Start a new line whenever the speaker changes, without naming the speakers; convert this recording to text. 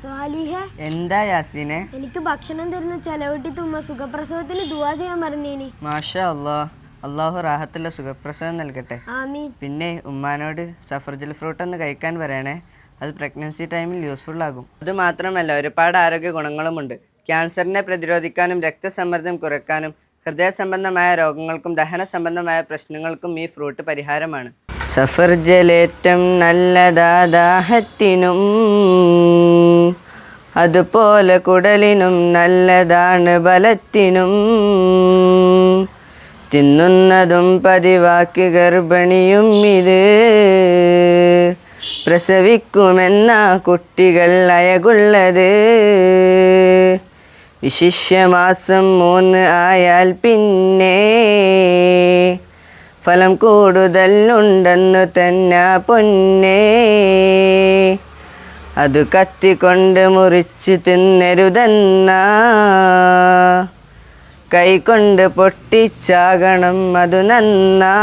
സ്വാലിഹ
എന്താ യാസീനെ?
എനിക്ക് ഭക്ഷണം തരുന്ന ചെലവട്ടി തുമ്മ സുഖപ്രസവത്തിന് ദുവാ ചെയ്യാൻ പറഞ്ഞേനി.
മാഷാ അല്ലാ അള്ളാഹു റാഹത്തുള്ള സുഖപ്രസവം നൽകട്ടെ.
ആമീൻ.
പിന്നെ ഉമ്മാനോട് സഫർജൽ ഫ്രൂട്ട് ഒന്ന് കഴിക്കാൻ പറയണേ. അത് പ്രഗ്നൻസി ടൈമിൽ യൂസ്ഫുൾ ആകും. അത് മാത്രമല്ല ഒരുപാട് ആരോഗ്യ ഗുണങ്ങളുമുണ്ട്. ക്യാൻസറിനെ പ്രതിരോധിക്കാനും രക്തസമ്മർദ്ദം കുറയ്ക്കാനും ഹൃദയ സംബന്ധമായ രോഗങ്ങൾക്കും ദഹന സംബന്ധമായ പ്രശ്നങ്ങൾക്കും ഈ ഫ്രൂട്ട് പരിഹാരമാണ്. സഫർജലേറ്റം നല്ലതാദാഹത്തിനും അതുപോലെ കുടലിനും നല്ലതാണ് ബലത്തിനും. തിന്നുന്നതും പതിവാക്കി ഗർഭിണിയും ഇത് പ്രസവിക്കുമെന്ന കുട്ടികൾ അയകുള്ളത്. വിശിഷ്യമാസം മൂന്ന് ആയാൽ പിന്നെ ഫലം കൂടുതലുണ്ടെന്നു തന്നെ പൊന്നേ. അത് കത്തിക്കൊണ്ട് മുറിച്ച് തിന്നരുതെന്ന. കൈകൊണ്ട് പൊട്ടിച്ചാകണം അതു നന്നാ.